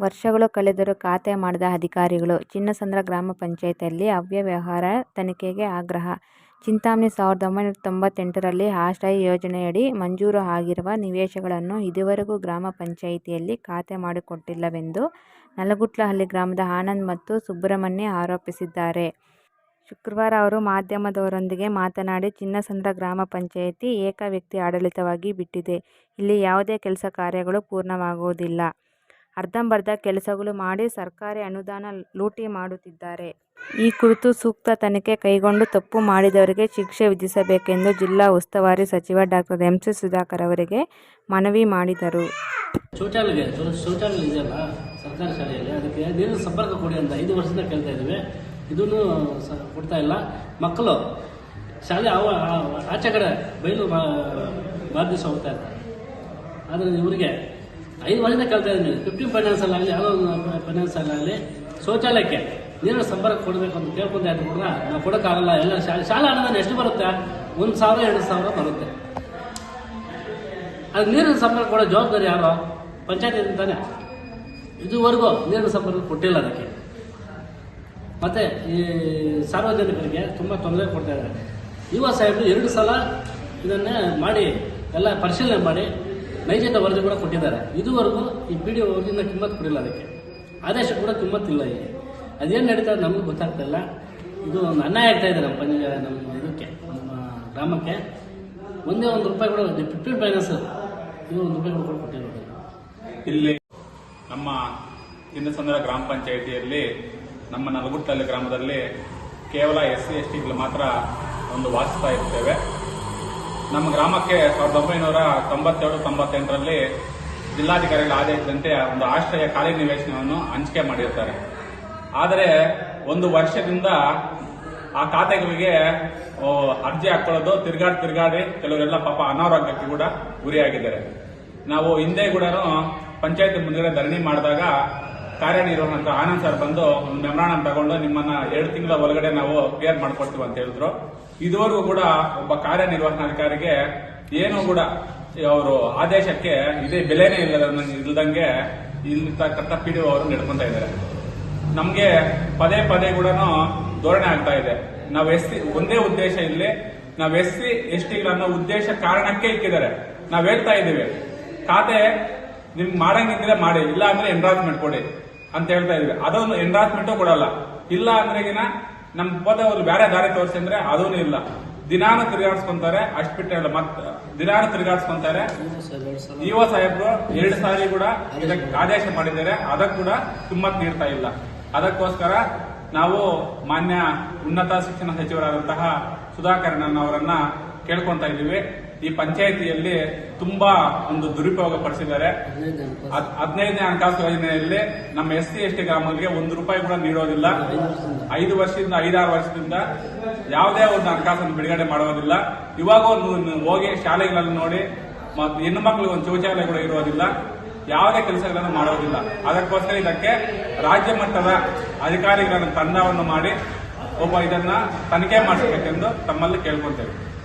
ವರ್ಷಗಳು ಕಳೆದರೂ ಖಾತೆ ಮಾಡದ ಅಧಿಕಾರಿಗಳು ಚಿನ್ನಸಂದ್ರ ಗ್ರಾಮ ಪಂಚಾಯತಿಯಲ್ಲಿ ಅವ್ಯವಹಾರ ತನಿಖೆಗೆ ಆಗ್ರಹ ಚಿಂತಾಮಣಿ ಸಾವಿರದ ಒಂಬೈನೂರ ತೊಂಬತ್ತೆಂಟರಲ್ಲಿ ಆಶ್ರಯ ಯೋಜನೆಯಡಿ ಮಂಜೂರು ಆಗಿರುವ ನಿವೇಶಗಳನ್ನು ಇದುವರೆಗೂ ಗ್ರಾಮ ಪಂಚಾಯಿತಿಯಲ್ಲಿ ಖಾತೆ ಮಾಡಿಕೊಟ್ಟಿಲ್ಲವೆಂದು ನಲಗುಟ್ಲಹಳ್ಳಿ ಗ್ರಾಮದ ಆನಂದ್ ಮತ್ತು ಸುಬ್ರಹ್ಮಣ್ಯ ಆರೋಪಿಸಿದ್ದಾರೆ. ಶುಕ್ರವಾರ ಅವರು ಮಾಧ್ಯಮದವರೊಂದಿಗೆ ಮಾತನಾಡಿ, ಚಿನ್ನಸಂದ್ರ ಗ್ರಾಮ ಪಂಚಾಯಿತಿ ಏಕವ್ಯಕ್ತಿ ಆಡಳಿತವಾಗಿ ಬಿಟ್ಟಿದೆ. ಇಲ್ಲಿ ಯಾವುದೇ ಕೆಲಸ ಕಾರ್ಯಗಳು ಪೂರ್ಣವಾಗುವುದಿಲ್ಲ. ಅರ್ಧಂಬರ್ಧ ಕೆಲಸಗಳು ಮಾಡಿ ಸರ್ಕಾರಿ ಅನುದಾನ ಲೂಟಿ ಮಾಡುತ್ತಿದ್ದಾರೆ. ಈ ಕುರಿತು ಸೂಕ್ತ ತನಿಖೆ ಕೈಗೊಂಡು ತಪ್ಪು ಮಾಡಿದವರಿಗೆ ಶಿಕ್ಷೆ ವಿಧಿಸಬೇಕೆಂದು ಜಿಲ್ಲಾ ಉಸ್ತುವಾರಿ ಸಚಿವ ಡಾಕ್ಟರ್ ಎಂ. ಸಿ. ಸುಧಾಕರ್ ಅವರಿಗೆ ಮನವಿ ಮಾಡಿದರು. ಶೌಚಾಲಯ ಶೌಚಾಲಯ ಅದಕ್ಕೆ ನೀರಿನ ಸಂಪರ್ಕ ಕೊಡಿ ಅಂತ ವರ್ಷದಿಂದ ಕೊಡ್ತಾ ಇಲ್ಲ ಮಕ್ಕಳು ಶಾಲೆ ಅವ ಆಚೆ ಕಡೆ ಬಯಲು ದಿವಸ ಹೋಗ್ತಾ ಇರ್ತಾರೆ ಆದರೆ ಇವರಿಗೆ ಐದು ವರ್ಷದಿಂದ ಕಲ್ತಾ ಇದ್ದೀನಿ ಫಿಫ್ಟೀನ್ ಫೈನಾನ್ಸಲ್ಲಾಗಲಿ ಯಾವುದೋ ಒಂದು ಆಗಲಿ ಶೌಚಾಲಯಕ್ಕೆ ನೀರಿನ ಸಂಪರ್ಕ ಕೊಡಬೇಕು ಅಂತ ಕೇಳ್ಕೊಂತ ಆಯ್ತು ಕೂಡ ನಾವು ಕೊಡೋಕ್ಕಾಗಲ್ಲ, ಎಲ್ಲ ಶಾಲೆ ಶಾಲಾ ಎಷ್ಟು ಬರುತ್ತೆ? ಒಂದು ಸಾವಿರ, ಎರಡು ಸಾವಿರ ಬರುತ್ತೆ. ಅದು ನೀರಿನ ಸಂಪರ್ಕ ಕೊಡೋ ಜವಾಬ್ದಾರಿ ಯಾರು? ಪಂಚಾಯತ್ ತಾನೆ. ಇದುವರೆಗೂ ನೀರಿನ ಸಂಪರ್ಕ ಕೊಟ್ಟಿಲ್ಲ ಅದಕ್ಕೆ. ಮತ್ತೆ ಈ ಸಾರ್ವಜನಿಕರಿಗೆ ತುಂಬ ತೊಂದರೆ ಕೊಡ್ತಾ ಇದ್ದಾರೆ. ಯುವ ಸಾಹೇಬರು ಎರಡು ಸಲ ಇದನ್ನೇ ಮಾಡಿ, ಎಲ್ಲ ಪರಿಶೀಲನೆ ಮಾಡಿ ನೈಜತೆ ವರದಿ ಕೂಡ ಕೊಟ್ಟಿದ್ದಾರೆ. ಇದುವರೆಗೂ ಈ ಪಿ ಡಿ ವರದಿನ ಕಿಮ್ಮತ್ ಕೊಡಿಲ್ಲ ಅದಕ್ಕೆ. ಆದೇಶ ಕೂಡ ಕಿಮ್ಮತ್ತಿಲ್ಲ ಇಲ್ಲಿ. ಅದೇನು ನಡೀತಾ ನಮಗೂ ಗೊತ್ತಾಗ್ತಾ ಇಲ್ಲ. ಇದು ಒಂದು ಅನ್ಯಾಯ ಆಗ್ತಾ ಇದೆ ನಮ್ಮ ಪಂಚ ನಮ್ಮ ಇದಕ್ಕೆ, ನಮ್ಮ ಗ್ರಾಮಕ್ಕೆ. ಒಂದೇ ಒಂದು ರೂಪಾಯಿ ಕೂಡ ಫಿಫ್ಟೀನ್ ಫೈನಾನ್ಸ್ ಇದು ಒಂದು ರೂಪಾಯಿ ಕೂಡ ಕೊಟ್ಟಿರೋದು ಇಲ್ಲಿ ನಮ್ಮ ಚಿನ್ನಸಂದ್ರ ಗ್ರಾಮ ಪಂಚಾಯಿತಿಯಲ್ಲಿ, ನಮ್ಮ ನಲಗುಟ್ಟಲ್ಲಿ ಗ್ರಾಮದಲ್ಲಿ ಕೇವಲ ಎಸ್ ಸಿ ಎಸ್ ಟಿಗಳು ಮಾತ್ರ ಒಂದು ವಾಸಿಸ್ತಾ ಇರ್ತೇವೆ. ನಮ್ಮ ಗ್ರಾಮಕ್ಕೆ ಸಾವಿರದ ಒಂಬೈನೂರ ತೊಂಬತ್ತೇಳು ತೊಂಬತ್ತೆಂಟರಲ್ಲಿ ಜಿಲ್ಲಾಧಿಕಾರಿಗಳ ಆದೇಶದಂತೆ ಒಂದು ಆಶ್ರಯ ಖಾಲಿ ನಿವೇಶನವನ್ನು ಹಂಚಿಕೆ ಮಾಡಿರ್ತಾರೆ. ಆದರೆ ಒಂದು ವರ್ಷದಿಂದ ಆ ಖಾತೆಗಳಿಗೆ ಅರ್ಜಿ ಹಾಕೊಳ್ಳೋದು ತಿರ್ಗಾಡಿ ತಿರ್ಗಾಡಿ ಕೆಲವರೆಲ್ಲ ಪಾಪ ಅನಾರೋಗ್ಯಕ್ಕೆ ಕೂಡ ಗುರಿಯಾಗಿದ್ದಾರೆ. ನಾವು ಹಿಂದೆ ಕೂಡ ಪಂಚಾಯತ್ ಮುಂದೆ ಧರಣಿ ಮಾಡಿದಾಗ ಕಾರ್ಯನಿರ್ವಹಣಾ ಆನಂದ್ ಸರ್ ಬಂದು ಒಂದು ತಗೊಂಡು ನಿಮ್ಮನ್ನ ಎರಡು ತಿಂಗಳ ಒಳಗಡೆ ನಾವು ಕ್ಲಿಯರ್ ಮಾಡ್ಕೊಡ್ತೀವಿ ಅಂತ ಹೇಳಿದ್ರು. ಇದುವರೆಗೂ ಕೂಡ ಒಬ್ಬ ಕಾರ್ಯನಿರ್ವಹಣಾಧಿಕಾರಿಗೆ ಏನು ಕೂಡ ಅವರು ಆದೇಶಕ್ಕೆ ಇದೇ ಬೆಲೆನೇ ಇಲ್ಲ ಇಲ್ದಂಗೆ ಇಲ್ಲಿರ್ತಕ್ಕಂಥ ಪಿ ಡಿ ಅವರು ನಡ್ಕೊಂತ ಇದ್ದಾರೆ. ನಮ್ಗೆ ಪದೇ ಪದೇ ಕೂಡ ಧೋರಣೆ ಆಗ್ತಾ ಇದೆ. ನಾವು ಎಸ್ ಸಿ ಒಂದೇ ಉದ್ದೇಶ ಇಲ್ಲಿ. ನಾವು ಎಸ್ ಸಿ ಎಸ್ ಟಿಗಳನ್ನ ಉದ್ದೇಶ ಕಾರಣಕ್ಕೆ ಇಕ್ಕಿದ್ದಾರೆ. ನಾವ್ ಹೇಳ್ತಾ ಇದ್ದೀವಿ. ಖಾತೆ ನಿಮ್ಗೆ ಮಾಡಂಗಿದ್ರೆ ಮಾಡಿ ಇಲ್ಲ ಅಂದ್ರೆ ಎನ್ರಾಜ್ಮೆಂಟ್ ಕೊಡಿ. ಅಂತ ಹೇಳ್ತಾ ಇದೀವಿ. ಅದೊಂದು ಎನ್ರಾಚ್ಮೆಂಟು ಕೊಡಲ್ಲ. ಇಲ್ಲ ಅಂದ್ರೆಗಿನ ನಮ್ ಅವರು ಬೇರೆ ದಾರಿ ತೋರಿಸಿ ಅಂದ್ರೆ ಅದೂ ಇಲ್ಲ. ದಿನಾನು ತಿರುಗಾಡ್ಸ್ಕೊಂತಾರೆ, ಅಷ್ಟು ಬಿಟ್ಟೆ ಮತ್ತೆ ದಿನಾನು ತಿರುಗಾಡ್ಸ್ಕೊಂತಾರೆ. ಯುವ ಸಾಹೇಬ್ರು ಎರಡು ಸಾರಿ ಕೂಡ ಆದೇಶ ಮಾಡಿದ್ದಾರೆ. ಅದಕ್ಕೆ ಕೂಡ ಕಿಮ್ಮತ್ ನೀಡ್ತಾ ಇಲ್ಲ. ಅದಕ್ಕೋಸ್ಕರ ನಾವು ಮಾನ್ಯ ಉನ್ನತ ಶಿಕ್ಷಣ ಸಚಿವರಾದಂತಹ ಸುಧಾಕರನ್ ಅವರನ್ನ ಕೇಳ್ಕೊಂತ ಇದ್ದೀವಿ. ಈ ಪಂಚಾಯಿತಿಯಲ್ಲಿ ತುಂಬಾ ಒಂದು ದುರುಪಯೋಗ ಪಡಿಸಿದ್ದಾರೆ. ಹದ್- ಹದಿನೈದನೇ ಹಣಕಾಸು ಯೋಜನೆಯಲ್ಲಿ ನಮ್ಮ ಎಸ್ ಸಿ ಎಸ್ ಟಿ ಗ್ರಾಮಗಳಿಗೆ ಒಂದು ರೂಪಾಯಿ ಕೂಡ ನೀಡೋದಿಲ್ಲ. ಐದು ವರ್ಷದಿಂದ ಐದಾರು ವರ್ಷದಿಂದ ಯಾವುದೇ ಒಂದು ಹಣಕಾಸನ್ನು ಬಿಡುಗಡೆ ಮಾಡೋದಿಲ್ಲ. ಇವಾಗ ಹೋಗಿ ಶಾಲೆಗಳಲ್ಲಿ ನೋಡಿ ಮತ್ತು ಹೆಣ್ಣು ಮಕ್ಕಳಿಗೆ ಒಂದು ಶೌಚಾಲಯ ಕೂಡ ಇರೋದಿಲ್ಲ. ಯಾವುದೇ ಕೆಲಸಗಳನ್ನು ಮಾಡೋದಿಲ್ಲ. ಅದಕ್ಕೋಸ್ಕರ ಇದಕ್ಕೆ ರಾಜ್ಯ ಮಟ್ಟದ ಅಧಿಕಾರಿಗಳನ್ನು ತಂಡವನ್ನು ಮಾಡಿ ಒಬ್ಬ ಇದನ್ನ ತನಿಖೆ ಮಾಡಿಸಬೇಕೆಂದು ತಮ್ಮಲ್ಲಿ ಕೇಳ್ಕೊತೇವೆ.